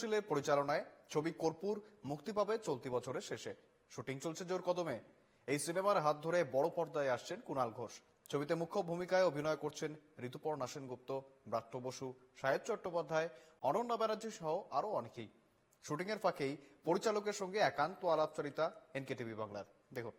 শিলের পরিচালনায় ছবি কর্পূর মুক্তি পাবে চলতি বছরের শেষে। শুটিং চলছে জোর কদমে। এই সিনেমার হাত ধরে বড় পর্দায় আসছেন কুণাল ঘোষ। ছবিতে মুখ্য ভূমিকায় অভিনয় করছেন ঋতুপর্ণা সেনগুপ্ত, ব্রাত্য বসু সাহেব চট্টোপাধ্যায়, অনন্যা ব্যানার্জি সহ আরও অনেকেই। শুটিং এর ফাঁকেই পরিচালকের সঙ্গে একান্ত আলাপচারিতা এনকেটিভি বাংলার। দেখুন।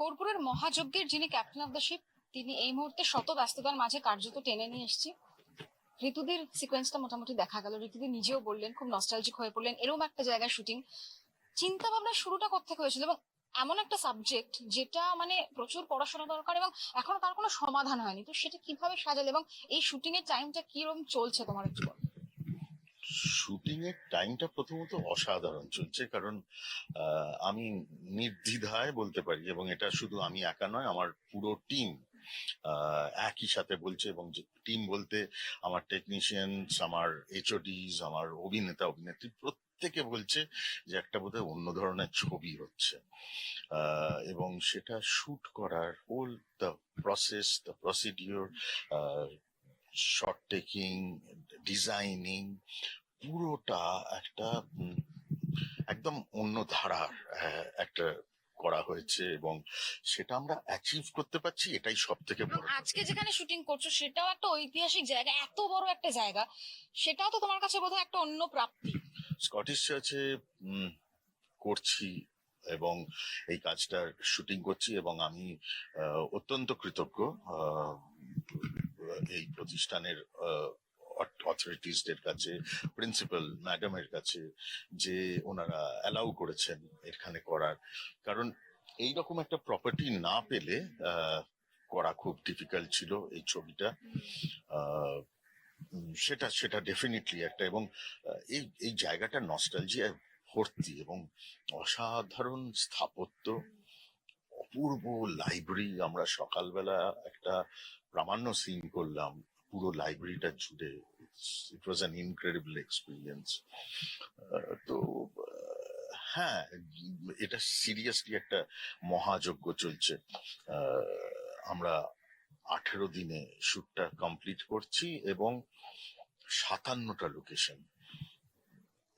কর্পূরের মহাযজ্ঞের যিনি ক্যাপ্টেন অফ দ্য শিপ তিনি এই মুহূর্তে শত ব্যস্ততার মাঝে কার্যত টেনে নিয়ে এসেছি। ঋতুদের সিকোয়েন্সটা মোটামুটি দেখা গেল। ঋতুদি নিজেও বললেন, খুব নস্টালজিক হয়ে পড়লেন। এরকম একটা জায়গায় শুটিং চিন্তা ভাবনা শুরুটা কোথেকে হয়েছিল এবং এমন একটা সাবজেক্ট যেটা মানে প্রচুর পড়াশোনা দরকার এবং এখনও তার কোনো সমাধান হয়নি। তো সেটা কীভাবে সাজালে এবং এই শুটিং এর টাইমটা কীরকম চলছে তোমার একটু। শুটিং এর টাইমটা প্রথমত অসাধারণ চলছে কারণ আমি নির্দ্বিধায় বলতে পারি এবং এটা শুধু আমি একা নয়, আমার পুরো টিম একই সাথে বলছে এবং টিম বলতে আমার টেকনিশিয়ানস আমার এইচওডিস আমার অভিনেতা, অভিনেত্রী প্রত্যেকে বলছে যে একটা বোধহয় অন্য ধরনের ছবি হচ্ছে। এবং সেটা শুট করার whole the process the procedure shot taking designing পুরোটা একটা একদম অন্য ধারার একটা করা হয়েছে এবং সেটা আমরা অ্যাচিভ করতে পারছি এটাই সব থেকে বড় আজকে যেখানে শুটিং করছ সেটাও একটা ঐতিহাসিক জায়গা এত বড় একটা জায়গা সেটাও তো তোমার কাছে বোধহয় একটা অন্য প্রাপ্তি। স্কটিশ চার্চে করছি এবং এই কাজটার শুটিং করছি এবং আমি অত্যন্ত কৃতজ্ঞ এই প্রতিষ্ঠানের অথরিটিসদের কাছে প্রিন্সিপাল ম্যাডামের কাছে যে ওনারা অ্যালাউ করেছেন এখানে করার। কারণ এই রকম একটা প্রপার্টি না পেলে করা খুব ডিফিকাল্ট ছিল এই ছবিটা। সেটা সেটা ডেফিনেটলি একটা এবং এই এই জায়গাটা নস্টালজিয়ায় ভর্তি এবং অসাধারণ স্থাপত্য। অপূর্ব লাইব্রেরি আমরা সকালবেলা একটা প্রামাণ্য সিন করলাম। পুরো লাইব্রেরিটা জুড়ে it was an incredible experience তো হ্যাঁ এটা সিরিয়াসলি একটা মহাযজ্ঞ চলছে। আমরা আঠেরো দিনে শুটটা কমপ্লিট করছি এবং সাতান্নটা লোকেশন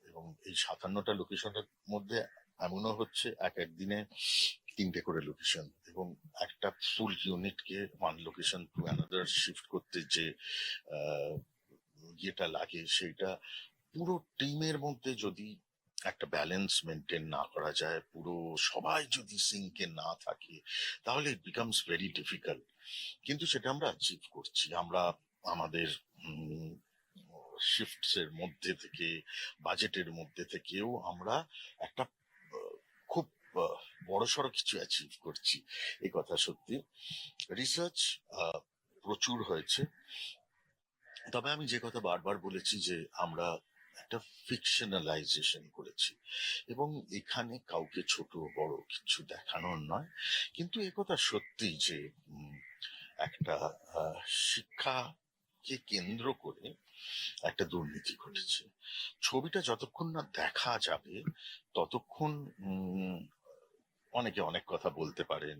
এবং এই সাতান্নটা লোকেশনের মধ্যে এমনও হচ্ছে এক এক দিনে তিনটে করে লোকেশন এবং একটা full ইউনিটকে one location to another shift করতে যে ইয়েটা লাগে সেইটা পুরো টিমের মধ্যে যদি একটা ব্যালেন্স মেনটেন না করা যায়, পুরো সবাই যদি সিঙ্কে না থাকে, তাহলে ইট বিকামস ভেরি ডিফিকাল্ট কিন্তু সেটা আমরা অ্যাচিভ করছি। আমরা আমাদের শিফটস এর মধ্যে থেকে বাজেটের মধ্যে থেকেও আমরা একটা খুব বড় সড়ো কিছু অ্যাচিভ করছি, এই কথা সত্যি। রিসার্চ প্রচুর হয়েছে। তবে আমি যে কথা বারবার বলেছি যে আমরা একটা ফিকশনালাইজেশন করেছি এবং এখানে কাউকে ছোট, বড় কিছু দেখানোর নয়। কিন্তু একথা সত্যি যে একটা শিক্ষাকে কেন্দ্র করে একটা দুর্নীতি ঘটেছে। ছবিটা যতক্ষণ না দেখা যাবে, ততক্ষণ অনেকে অনেক কথা বলতে পারেন,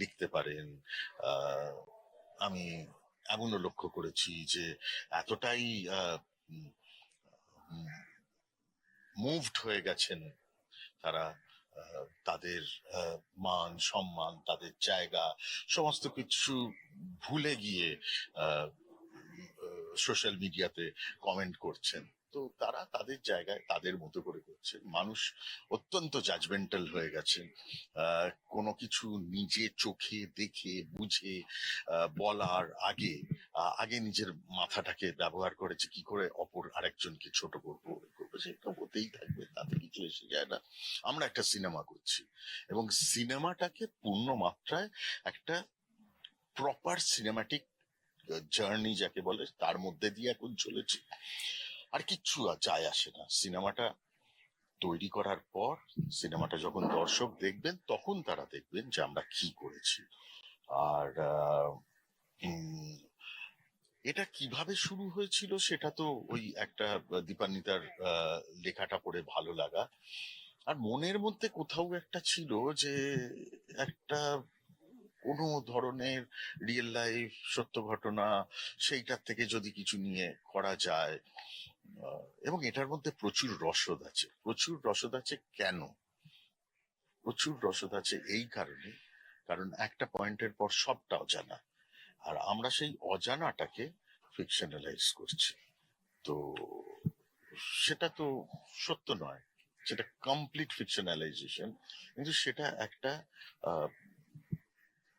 লিখতে পারেন। আমি এমনও লক্ষ্য করেছি যে এতটাই মুভড হয়ে গেছেন তারা তাদের মান, সম্মান, তাদের জায়গা, সমস্ত কিছু ভুলে গিয়ে সোশ্যাল মিডিয়াতে কমেন্ট করছেন। তো তারা তাদের জায়গায় তাদের মতো করে করছে। মানুষ অত্যন্ত জাজমেন্টাল হয়ে গেছে। কোনো কিছু নিজে চোখে দেখে, বুঝে বলার আগে আগে নিজের মাথাটাকে ব্যবহার করেছে, কি করে অপর আরেকজনকে ছোট করব করব সেটা হতেই থাকবে, তাতে কিছু এসে যায় না। আমরা একটা সিনেমা করছি এবং সিনেমাটাকে পূর্ণ মাত্রায় একটা প্রপার সিনেমাটিক জার্নি যাকে বলে, তার মধ্যে দিয়ে এখন চলেছে। আর কিচ্ছু যায় আসে না। সিনেমাটা তৈরি করার পর, সিনেমাটা যখন দর্শক দেখবেন, তখন তারা দেখবেন যে আমরা কি করেছি। আর এটা কীভাবে শুরু হয়েছিল সেটা তো ওই একটা দীপান্বিতার লেখাটা পড়ে ভালো লাগা। আর মনের মধ্যে কোথাও একটা ছিল যে একটা কোনো ধরনের রিয়েল লাইফ সত্য ঘটনা সেইটার থেকে যদি কিছু নিয়ে করা যায় এবং এটার মধ্যে প্রচুর রসদ আছে। প্রচুর রসদ আছে কেন? প্রচুর রসদ আছে এই কারণে, কারণ একটা পয়েন্টের পর সবটা অজানা। আর আমরা সেই অজানাটাকে ফিকশনালাইজ করছি। তো সেটা তো সত্য নয়, সেটা কমপ্লিট ফিকশনালাইজেশন। কিন্তু সেটা একটা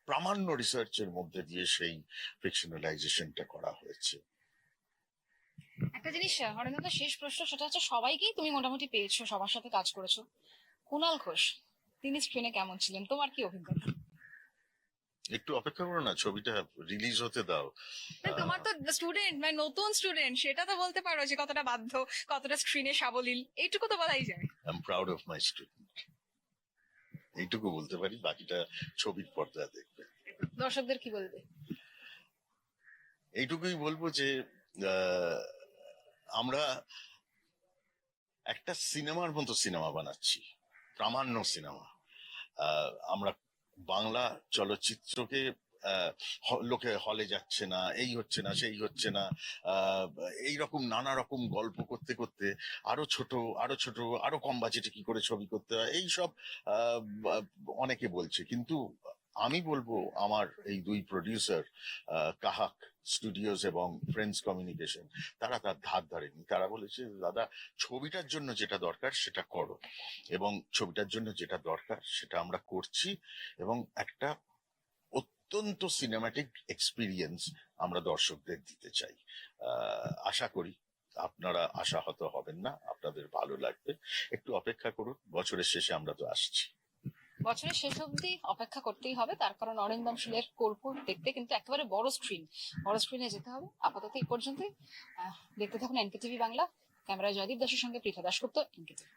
প্রামাণ্য রিসার্চের মধ্যে দিয়ে সেই ফিকশনালাইজেশনটা করা হয়েছে। একটা জিনিস হরেন্দ্র শেষ প্রশ্ন সেটা হচ্ছে সবাইকেই তুমি মোটামুটি পেয়েছ সবার সাথে কাজ করেছ। কুনাল ঘোষ তিনি স্ক্রিনে কেমন ছিলেন? তোমার কি অভিজ্ঞতা? একটু অপেক্ষা করো না ছবিটা রিলিজ হতে দাও। তোমার তো স্টুডেন্ট মানে নতুন স্টুডেন্ট সেটা তো বলতে পারো যে কতটা বাধ্য কতটা স্ক্রিনে সাবলীল এইটুকু তো বলাই যায়। I'm proud of my student এইটুকু বলতে পারি বাকিটা ছবির পর্দা দেখবে। দর্শকদের কি বলবে? এইটুকুই বলব যে আহ, আমরা একটা সিনেমার মতো সিনেমা বানাচ্ছি, প্রামাণ্য সিনেমা। আমরা বাংলা চলচ্চিত্রকে লোকে হলে যাচ্ছে না, এই হচ্ছে না, সেই হচ্ছে না এই রকম নানা রকম গল্প করতে করতে আরও ছোট আরও ছোট, আরও কম বাজেটে কি করে ছবি করতে হয় এই সব অনেকে বলছে। কিন্তু আমি বলব আমার এই দুই প্রডিউসার কাহাক স্টুডিওস এবং ফ্রেন্ডস কমিউনিকেশন তারা তার ধার ধারেনি। তারা বলেছে, দাদা, ছবিটার জন্য যেটা দরকার সেটা করো এবং ছবিটার জন্য যেটা দরকার সেটা আমরা করছি এবং একটা অত্যন্ত সিনেমাটিক এক্সপিরিয়েন্স আমরা দর্শকদের দিতে চাই। আশা করি আপনারা আশাহত হবেন না, আপনাদের ভালো লাগবে। একটু অপেক্ষা করুন, বছরের শেষে আমরা তো আসছি। বছরের শেষ অবধি অপেক্ষা করতেই হবে। তার কারণ অরিন্দম শুলের কর্পূর দেখতে কিন্তু একেবারে বড় স্ক্রিন বড় স্ক্রিনে যেতে হবে। আপাতত এই পর্যন্তই। দেখতে থাকুন এনকে টিভি বাংলা। ক্যামেরায় জয়দীপ দাসের সঙ্গে পৃথা দাসগুপ্ত এনকে টিভি